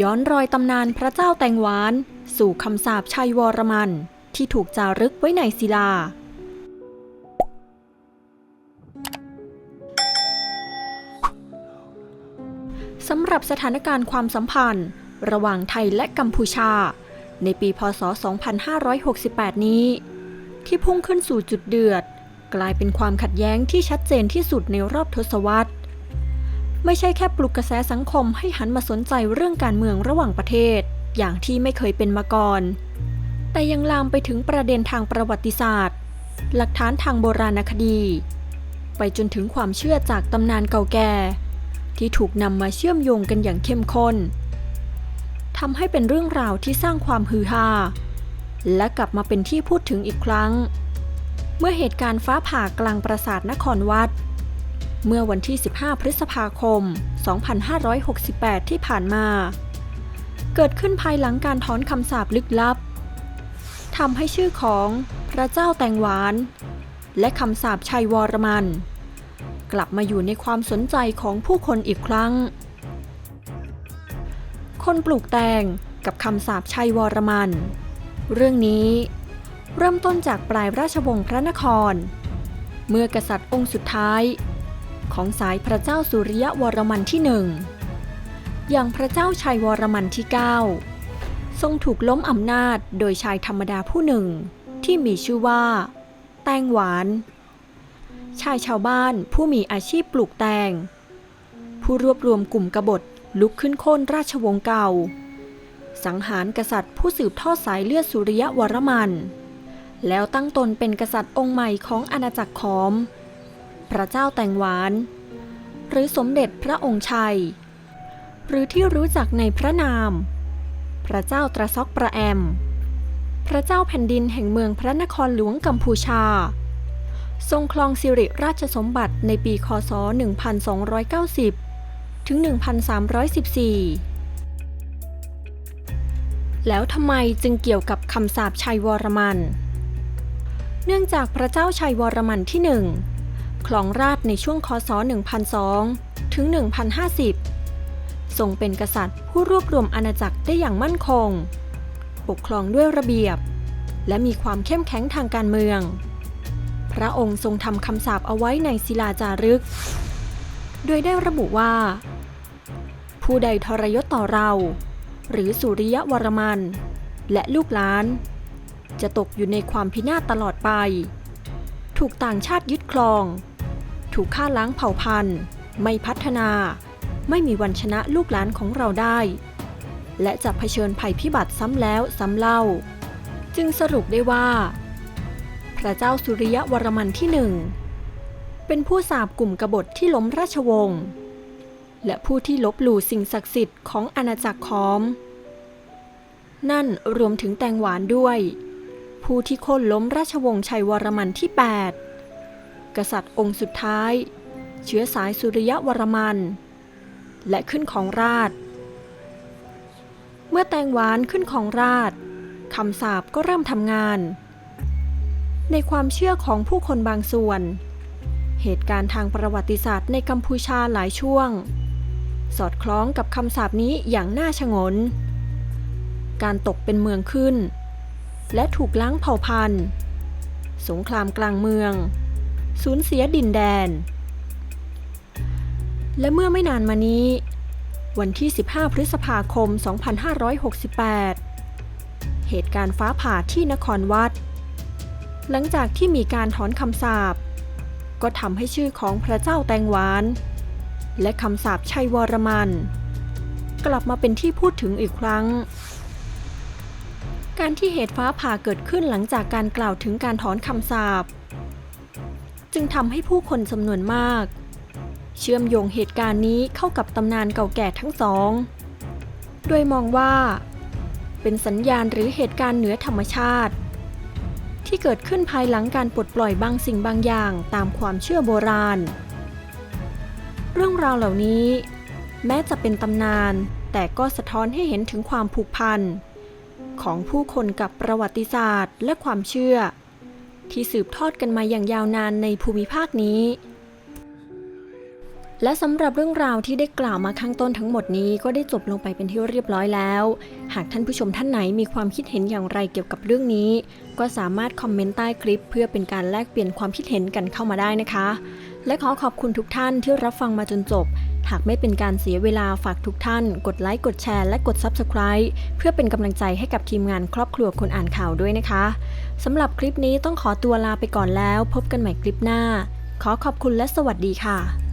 ย้อนรอยตำนานพระเจ้าแตงหวาน สู่คำสาปชัยวรมัน ที่ถูกจารึกไว้ในศิลา สำหรับสถานการณ์ความสัมพันธ์ ระหว่างไทยและกัมพูชา ในปีพศ 2568 นี้ ที่พุ่งขึ้นสู่จุดเดือด กลายเป็นความขัดแย้งที่ชัดเจนที่สุดในรอบทศวรรษ ไม่ใช่แค่ปลุกกระแสสังคมให้หันมาสนใจเรื่องการเมืองระหว่างประเทศ อย่างที่ไม่เคยเป็นมาก่อน แต่ยังลามไปถึงประเด็นทางประวัติศาสตร์ หลักฐานทางโบราณคดี ไปจนถึงความเชื่อจากตำนานเก่าแก่ ที่ถูกนำมาเชื่อมโยงกันอย่างเข้มข้นทำให้เป็นเรื่องราวที่สร้างความฮือฮาและกลับมาเป็นที่พูดถึงอีกครั้ง เมื่อเหตุการณ์ฟ้าผ่ากลางปราสาทนครวัด เมื่อวันที่ 15 พฤษภาคม 2568 ที่ผ่านมา เกิดขึ้นภายหลังการถอนคำสาปลึกลับทำให้ชื่อของพระเจ้าแตงหวาน และคำสาปชัยวรมัน กลับมาอยู่ในความสนใจของผู้คนอีกครั้ง คนปลูกแตงกับคำสาปชัยวรมัน เรื่องนี้เริ่มต้นจากปลายราชวงศ์พระนคร เมื่อกษัตริย์องค์สุดท้าย ของสายพระเจ้าสุริยวรมันที่หนึ่งอย่างพระเจ้าชัยวรมันที่ 9 ทรงถูกล้มอำนาจโดยชายธรรมดาผู้หนึ่งที่มีชื่อว่า แตงหวาน ชายชาวบ้านผู้มีอาชีพปลูกแตง ผู้รวบรวมกลุ่มกบฏลุกขึ้นโค่นราชวงศ์เก่า สังหารกษัตริย์ผู้สืบทอดสายเลือดสุริยวรมัน แล้วตั้งตนเป็นกษัตริย์องค์ใหม่ของอาณาจักรขอม พระเจ้าแตงหวาน หรือสมเด็จพระองค์ชัย หรือที่รู้จักในพระนาม พระเจ้าตรซอกประแอม พระเจ้าแผ่นดินแห่งเมืองพระนครหลวงกัมพูชา ทรงครองสิริราชสมบัติในปีคศ 1290 ถึง 1314แล้วทำไมจึงเกี่ยวกับคำสาปชัยวรมัน เนื่องจากพระเจ้าชัยวรมันที่หนึ่ง ครองราชในช่วงคศ 1002 ถึง 1050 ทรงเป็นกษัตริย์ผู้รวบรวมอาณาจักรได้อย่างมั่นคง ปกครองด้วยระเบียบ และมีความเข้มแข็งทางการเมือง พระองค์ทรงทำคำสาปเอาไว้ในศิลาจารึก โดยได้ระบุว่า ผู้ใดทรยศต่อเรา หรือสุริยวรมัน และลูกหลาน จะตกอยู่ในความพินาศตลอดไปถูกต่างชาติยึดครอง ถูกฆ่าล้างเผ่าพันธุ์ ไม่พัฒนา ไม่มีวันชนะลูกหลานของเราได้ และจะเผชิญภัยพิบัติซ้ำแล้วซ้ำเล่า จึงสรุปได้ว่า พระเจ้าสุริยวรมันที่หนึ่งเป็นผู้สาบกลุ่มกบฏที่ล้มราชวงศ์และผู้ที่ลบหลู่สิ่งศักดิ์สิทธิ์ของอาณาจักรขอม นั่นรวมถึงแตงหวานด้วย ผู้ที่โค่นล้มราชวงศ์ชัยวรมันที่ 8 กษัตริย์องค์สุดท้าย เชื้อสายสุริยวรมัน และขึ้นของราช เมื่อแตงหวานขึ้นของราชคำสาปก็เริ่มทำงาน ในความเชื่อของผู้คนบางส่วน เหตุการณ์ทางประวัติศาสตร์ในกัมพูชาหลายช่วง สอดคล้องกับคำสาปนี้อย่างน่าชงน การตกเป็นเมืองขึ้น และถูกล้างเผ่าพันธุ์ สงครามกลางเมือง สูญเสียดินแดน และเมื่อไม่นานมานี้ วันที่ 15 พฤษภาคม 2568 เหตุการณ์ฟ้าผ่าที่นครวัด หลังจากที่มีการถอนคำสาปก็ทำให้ชื่อของพระเจ้าแตงหวาน และคำสาปชัยวรมัน กลับมาเป็นที่พูดถึงอีกครั้ง การที่เหตุฟ้าผ่าเกิดขึ้นหลังจากการกล่าวถึงการถอนคำสาป จึงทำให้ผู้คนจำนวนมาก เชื่อมโยงเหตุการณ์นี้เข้ากับตำนานเก่าแก่ทั้งสอง โดยมองว่า เป็นสัญญาณหรือเหตุการณ์เหนือธรรมชาติ ที่เกิดขึ้นภายหลังการปลดปล่อยบางสิ่งบางอย่างตามความเชื่อโบราณ เรื่องราวเหล่านี้ แม้จะเป็นตำนาน แต่ก็สะท้อนให้เห็นถึงความผูกพันของผู้คนกับประวัติศาสตร์และความเชื่อ ที่สืบทอดกันมาอย่างยาวนานในภูมิภาคนี้ และสำหรับเรื่องราวที่ได้กล่าวมาข้างต้นทั้งหมดนี้ก็ได้จบลงไปเป็นที่เรียบร้อยแล้ว หากท่านผู้ชมท่านไหนมีความคิดเห็นอย่างไรเกี่ยวกับเรื่องนี้ ก็สามารถคอมเมนต์ใต้คลิป เพื่อเป็นการแลกเปลี่ยนความคิดเห็นกันเข้ามาได้นะคะ และขอขอบคุณทุกท่านที่รับฟังมาจนจบ หากไม่เป็นการเสียเวลาฝากทุกท่าน กดไลค์กดแชร์และกด Subscribe เพื่อเป็นกำลังใจให้กับทีมงานครอบครัวคนอ่านข่าวด้วยนะคะสำหรับคลิปนี้ต้องขอตัวลาไปก่อนแล้ว พบกันใหม่คลิปหน้า ขอขอบคุณและสวัสดีค่ะ